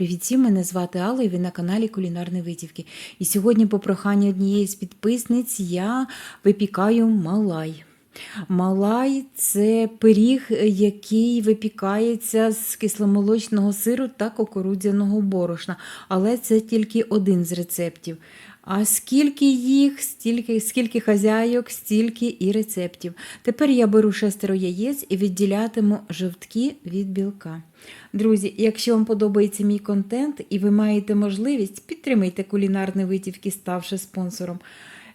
Привіт всім, мене звати Алла і ви на каналі Кулінарні Витівки. І сьогодні, по проханню однієї з підписниць, я випікаю малай. Малай це пиріг, який випікається з кисломолочного сиру та кукурудзяного борошна. Але це тільки один з рецептів. А скільки їх, стільки, скільки хазяйок, стільки і рецептів. Тепер я беру шестеро яєць і відділятиму жовтки від білка. Друзі, якщо вам подобається мій контент і ви маєте можливість, підтримайте кулінарні витівки, ставши спонсором.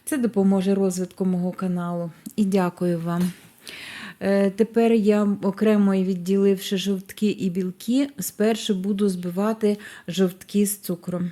Це допоможе розвитку мого каналу. І дякую вам. Е, Тепер я окремо відділивши жовтки і білки, спершу буду збивати жовтки з цукром.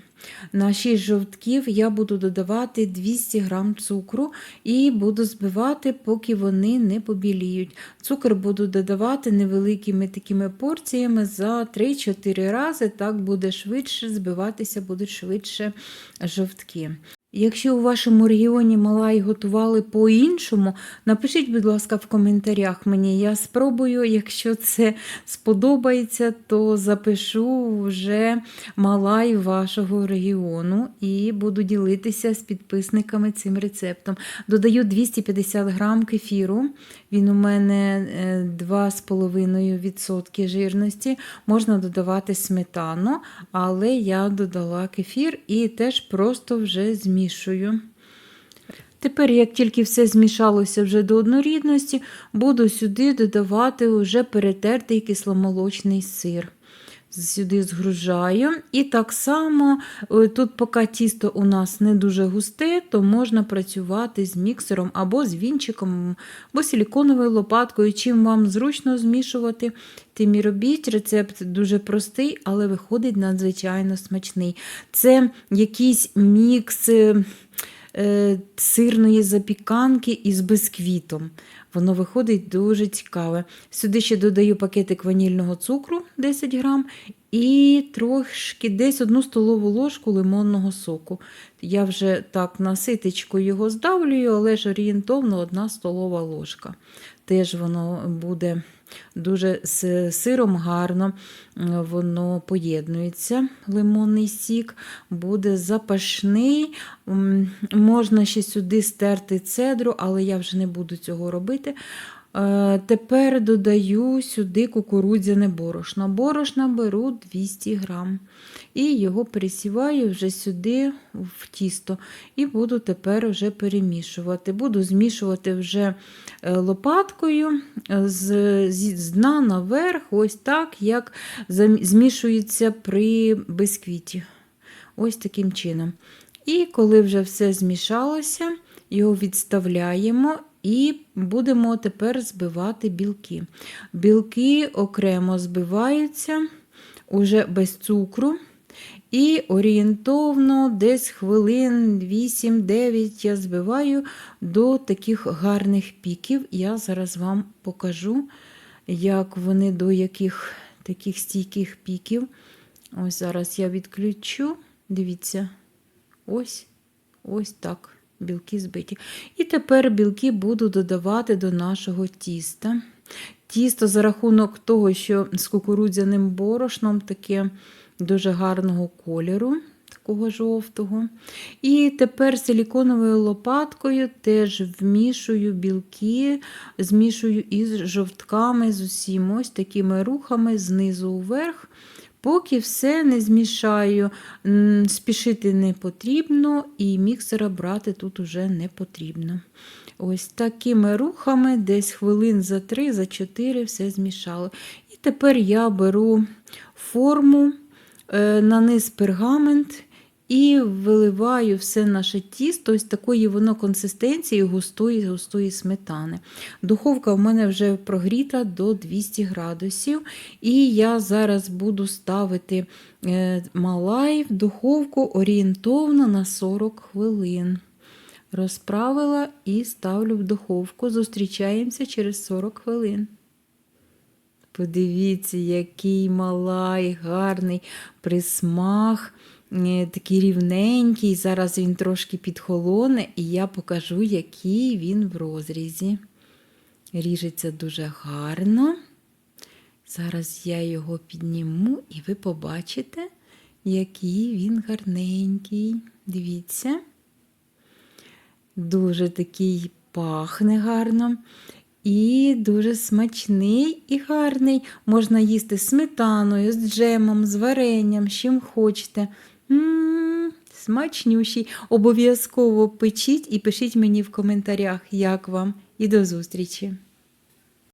На 6 жовтків я буду додавати 200 г цукру і буду збивати, поки вони не побіліють. Цукор буду додавати невеликими такими порціями за 3-4 рази, так буде швидше збиватися, будуть швидше жовтки. Якщо у вашому регіоні Малай готували по-іншому, напишіть, будь ласка, в коментарях мені. Я спробую, якщо це сподобається, то запишу вже Малай вашого регіону і буду ділитися з підписниками цим рецептом. Додаю 250 грам кефіру. Він у мене е, 2,5% жирності. Можна додавати сметану, але я додала кефір і теж просто вже змішую. Тепер, як тільки все змішалося вже до однорідності, буду сюди додавати вже перетертий кисломолочний сир. Сюди згружаю. І так само, е, тут, поки тісто у нас не дуже густе, то можна працювати з міксером або з вінчиком, або силіконовою лопаткою. Чим вам зручно змішувати, тим і робіть. Рецепт дуже простий, але виходить надзвичайно смачний. Це якийсь мікс. Е, Сирної запіканки із бисквітом. Воно виходить дуже цікаве. Сюди ще додаю пакетик ванільного цукру 10 грам і трошки десь одну столову ложку лимонного соку. Я вже так на його здавлюю, але ж орієнтовно одна столова ложка. Теж воно буде дуже з сиром гарно, воно поєднується, лимонний сік, буде запашний. Можна ще сюди стерти цедру, але я вже не буду цього робити. Е, Тепер додаю сюди кукурудзяне борошно. Борошна беру 200 грам. І його пересіваю вже сюди в тісто. І буду тепер вже перемішувати. Буду змішувати вже е, лопаткою е, з, з, дна наверх, ось так, як змішується при бисквіті. Ось таким чином. І коли вже все змішалося, його відставляємо і будемо тепер збивати білки. Білки окремо збиваються уже без цукру. І орієнтовно десь хвилин 8-9 я збиваю до таких гарних піків. Я зараз вам покажу, як вони до яких таких стійких піків. Ось зараз я відключу. Дивіться, ось, ось так. Білки збиті. І тепер білки буду додавати до нашого тіста. Тісто за рахунок того, що з кукурудзяним борошном таке дуже гарного кольору, такого жовтого. І тепер силіконовою лопаткою теж вмішую білки, змішую із жовтками, з усім ось такими рухами знизу вверх. Поки все не змішаю, спішити не потрібно, і міксера брати тут уже не потрібно. Ось такими рухами, десь хвилин за 3, за 4 все змішало. І тепер я беру форму, е, на низ пергамент і виливаю все наше тісто, ось такої воно консистенції густої густої сметани. Духовка в мене вже прогріта до 200 градусів. І я зараз буду ставити е, малай в духовку орієнтовно на 40 хвилин. Розправила і ставлю в духовку. Зустрічаємося через 40 хвилин. Подивіться, який малай, гарний присмах, такий рівненький. Зараз він трошки підхолоне, і я покажу, який він в розрізі. Ріжеться дуже гарно. Зараз я його підніму, і ви побачите, який він гарненький. Дивіться. Дуже такий пахне гарно. І дуже смачний і гарний. Можна їсти з сметаною, з джемом, з варенням, з чим хочете. М, Смачнющий. Обов'язково печіть і пишіть мені в коментарях, як вам. І до зустрічі!